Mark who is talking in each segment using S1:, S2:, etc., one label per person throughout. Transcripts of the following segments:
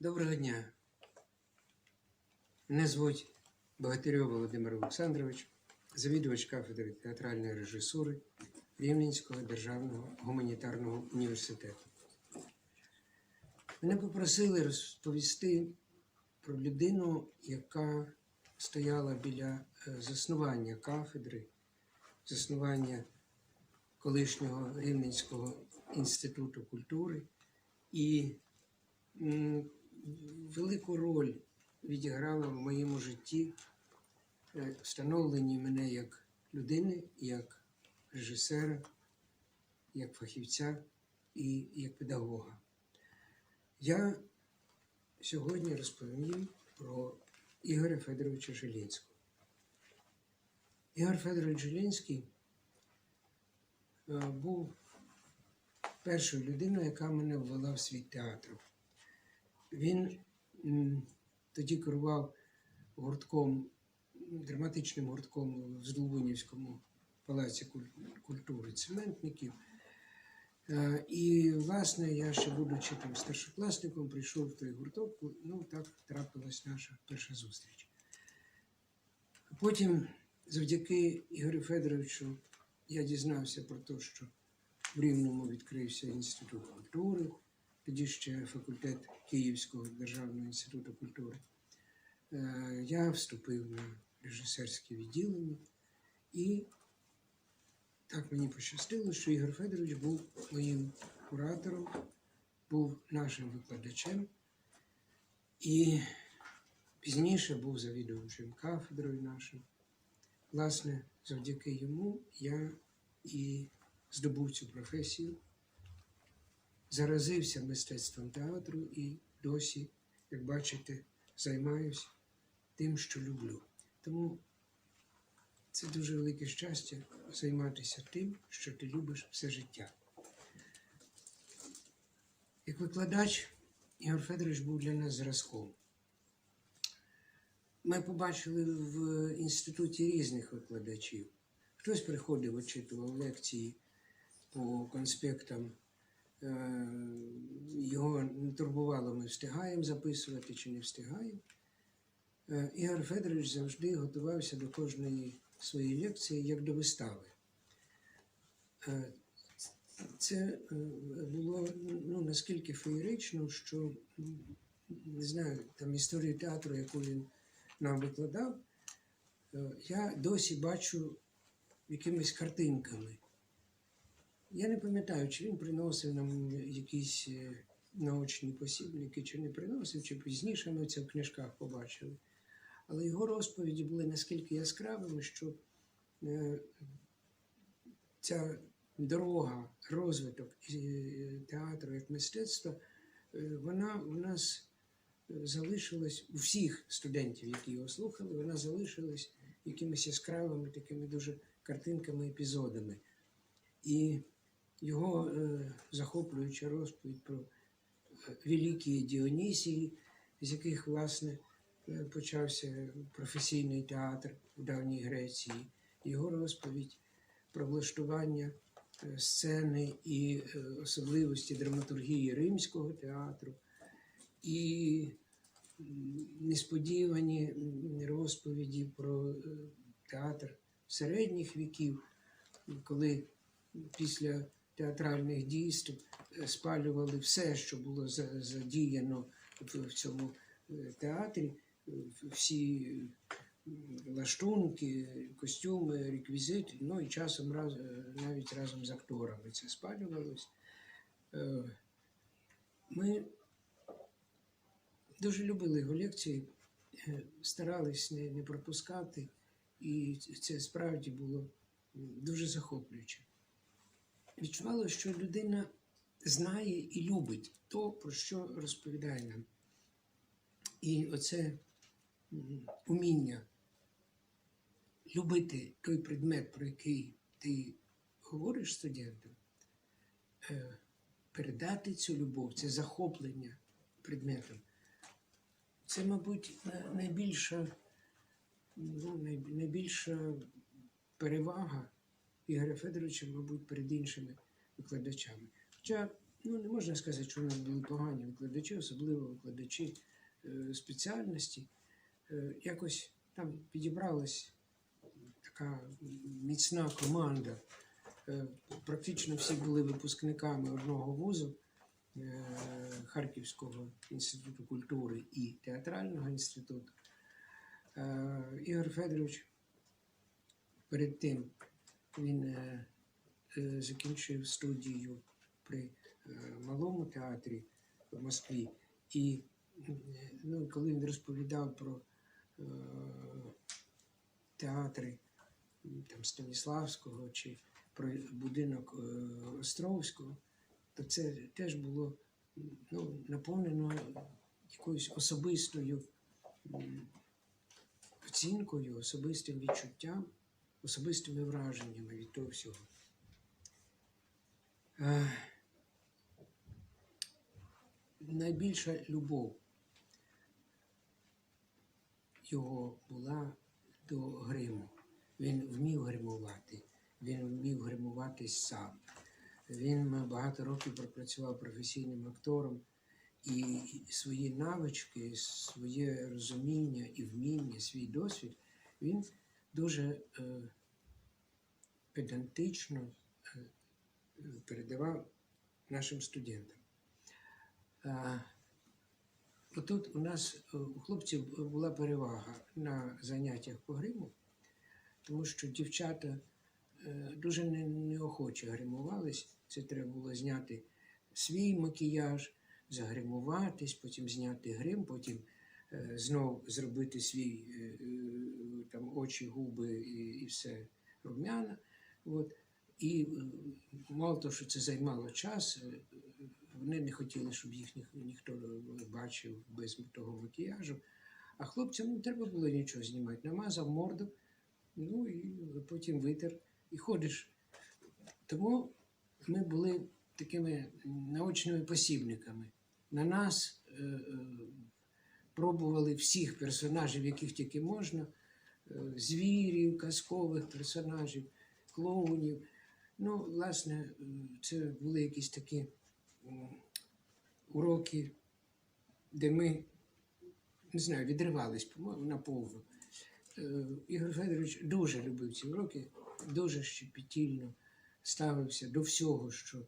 S1: Доброго дня. Мене звуть Богатирьов Володимир Олександрович, завідувач кафедри театральної режисури Рівненського державного гуманітарного університету. Мене попросили розповісти про людину, яка стояла біля е, заснування кафедри, заснування колишнього Рівненського інституту культури і велику роль відіграла в моєму житті е, встановленні мене як людини, як режисера, як фахівця і як педагога. Я сьогодні розповім про Ігоря Федоровича Жилінського. Ігор Федорович Жилінський е, був першою людиною, яка мене ввела в світ театру. Він тоді керував гуртком, драматичним гуртком в Здолбунівському палаці культури цементників. Е, І, власне, я ще будучи там старшокласником, прийшов в той гурток, ну так трапилась наша перша зустріч. Потім, завдяки Ігорю Федоровичу, я дізнався про те, що в Рівному відкрився інститут культури, тоді ще факультет Київського державного інституту культури. Е, Я вступив на режисерське відділення і так мені пощастило, що Ігор Федорович був моїм куратором, був нашим викладачем і пізніше був завідувачем кафедрою нашим. Власне, завдяки йому я і здобув цю професію, заразився мистецтвом театру і досі, як бачите, займаюся тим, що люблю. Тому це дуже велике щастя займатися тим, що ти любиш все життя. Як викладач, Ігор Федорович був для нас зразком. Ми побачили в інституті різних викладачів. Хтось приходив, очитував лекції по конспектам. Е, Його не турбувало, ми встигаємо записувати чи не встигаємо. Е, Ігор Федорович завжди готувався до кожної своєї лекції як до вистави. Е, Це було ну, наскільки феєрично, що не знаю, там історію театру, яку він нам викладав, я досі бачу якимись картинками. Я не пам'ятаю, чи він приносив нам якісь е, наочні посібники, чи не приносив, чи пізніше ми це в книжках побачили. Але його розповіді були наскільки яскравими, що е, ця дорога, розвиток е, театру як мистецтва, вона у нас залишилась у всіх студентів, які його слухали, вона залишилась якимись яскравими такими дуже картинками, епізодами. І його е, захоплююча розповідь про е, великі Діонісії, з яких, власне, е, почався професійний театр в давній Греції, його розповідь про влаштування е, сцени і особливості драматургії римського театру, і несподівані розповіді про театр середніх віків, коли після театральних дійств спалювали все, що було задіяно в цьому е, театрі, всі лаштунки, костюми, реквізити, ну і часом раз, е, навіть разом з акторами це спалювалось. Е, Ми дуже любили його лекції, старались не пропускати, і це справді було дуже захоплююче. Відчувало, що людина знає і любить то, про що розповідає нам. І оце уміння любити той предмет, про який ти говориш студентам, е, передати цю любов, це захоплення предметом. Це, мабуть, найбільша, ну, найбільша перевага Ігоря Федоровича, мабуть, перед іншими викладачами. Хоча ну не можна сказати, що в нас були погані викладачі, особливо викладачі е, спеціальності. Е, якось там підібралась така міцна команда. Е, Практично всі були випускниками одного вузу е, Харківського інституту культури і театрального інституту. Е, Ігор Федорович перед тим він е, е, закінчив студію при е, малому театрі в Москві. І ну, коли він розповідав про е, театри там, Станіславського чи про будинок е, Островського, то це теж було ну, наповнено якоюсь особистою оцінкою, особистим відчуттям, особистими враженнями від того всього. Е, найбільша любов його була до гриму. Він вмів гримувати, він вмів гримуватись сам. Він багато років пропрацював професійним актором, і свої навички, своє розуміння і вміння, свій досвід він дуже е, педантично е, передавав нашим студентам. Е, Отут у нас у хлопців була перевага на заняттях по гриму, тому що дівчата дуже не- неохоче гримувались. Це треба було зняти свій макіяж, загримуватись, потім зняти грим, потім знов зробити свій е, е, там, очі, губи і, і все рум'яна. От. І е, мало того, що це займало час, е, вони не хотіли, щоб їх ніх- ніхто бачив без того макіяжу. А хлопцям не треба було нічого знімати. Намазав морду, ну і потім витер і ходиш. Тому ми були такими наочними посібниками. На нас е, е, пробували всіх персонажів, яких тільки можна, е, звірів, казкових персонажів, клоунів. Ну, власне, е, це були якісь такі уроки, де ми, не знаю, відривались по-моєму, наповну. Е, Ігор Федорович дуже любив ці уроки, дуже щепетільно ставився до всього, що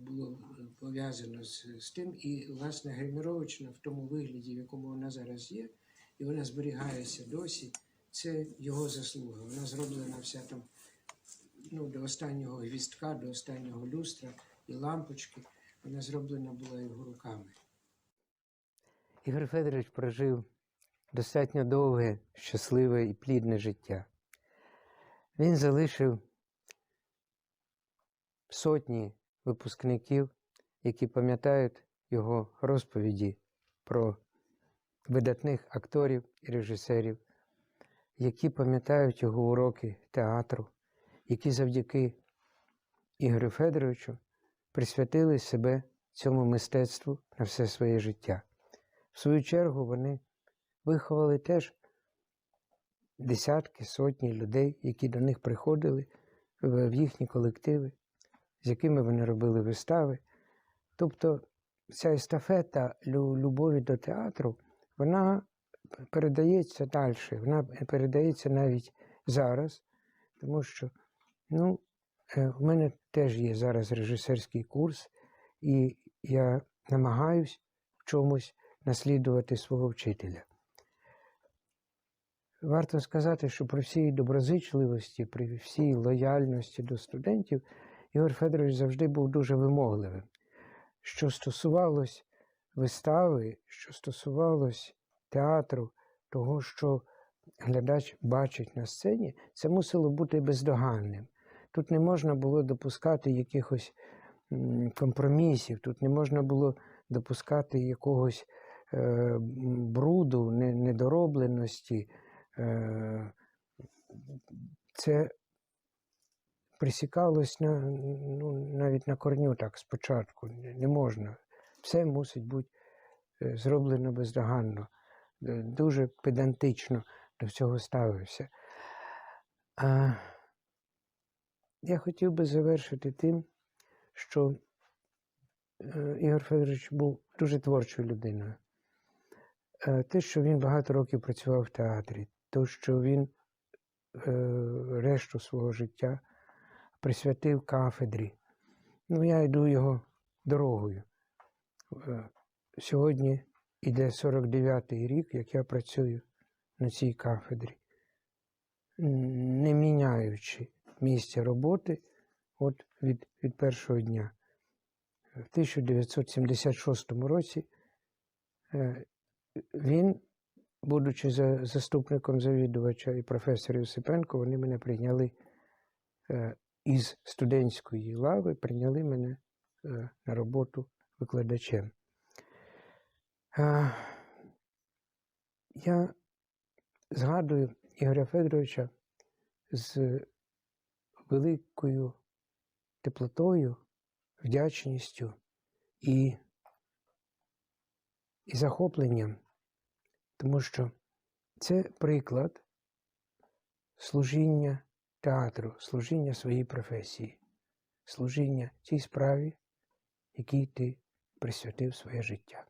S1: було пов'язано з, з тим. І, власне, гриміровочна в тому вигляді, в якому вона зараз є, і вона зберігається досі, це його заслуга. Вона зроблена вся там ну, до останнього гвіздка, до останнього люстра і лампочки. Вона зроблена була його руками.
S2: Ігор Федорович прожив достатньо довге, щасливе і плідне життя. Він залишив сотні випускників, які пам'ятають його розповіді про видатних акторів і режисерів, які пам'ятають його уроки театру, які завдяки Ігорю Федоровичу присвятили себе цьому мистецтву на все своє життя. В свою чергу вони виховали теж десятки, сотні людей, які до них приходили в їхні колективи, з якими вони робили вистави. Тобто ця естафета любові до театру, вона передається далі, вона передається навіть зараз, тому що ну, е, в мене теж є зараз режисерський курс, і я намагаюсь в чомусь наслідувати свого вчителя. Варто сказати, що при всій доброзичливості, при всій лояльності до студентів, Ігор Федорович завжди був дуже вимогливим. Що стосувалось вистави, що стосувалось театру, того, що глядач бачить на сцені, це мусило бути бездоганним. Тут не можна було допускати якихось компромісів, тут не можна було допускати якогось е, бруду, недоробленості. Е, Це присікалось на, ну, навіть на корню так спочатку. Не можна. Все мусить бути е, зроблено бездоганно. Е, Дуже педантично до всього ставився. А я хотів би завершити тим, що е, Ігор Федорович був дуже творчою людиною. Те, що він багато років працював в театрі, то, що він решту свого життя присвятив кафедрі. Ну, я йду його дорогою. Е, Сьогодні іде 49-й рік, як я працюю на цій кафедрі, не міняючи місця роботи от від, від першого дня. В 1976 році е, він, будучи за, заступником завідувача і професора Юсипенко, вони мене прийняли е, із студентської лави, прийняли мене е, на роботу викладачем. Я згадую Ігоря Федоровича з великою теплотою, вдячністю і, і захопленням, тому що це приклад служіння театру, служіння своїй професії, служіння цій справі, якій ти присвятив своє життя.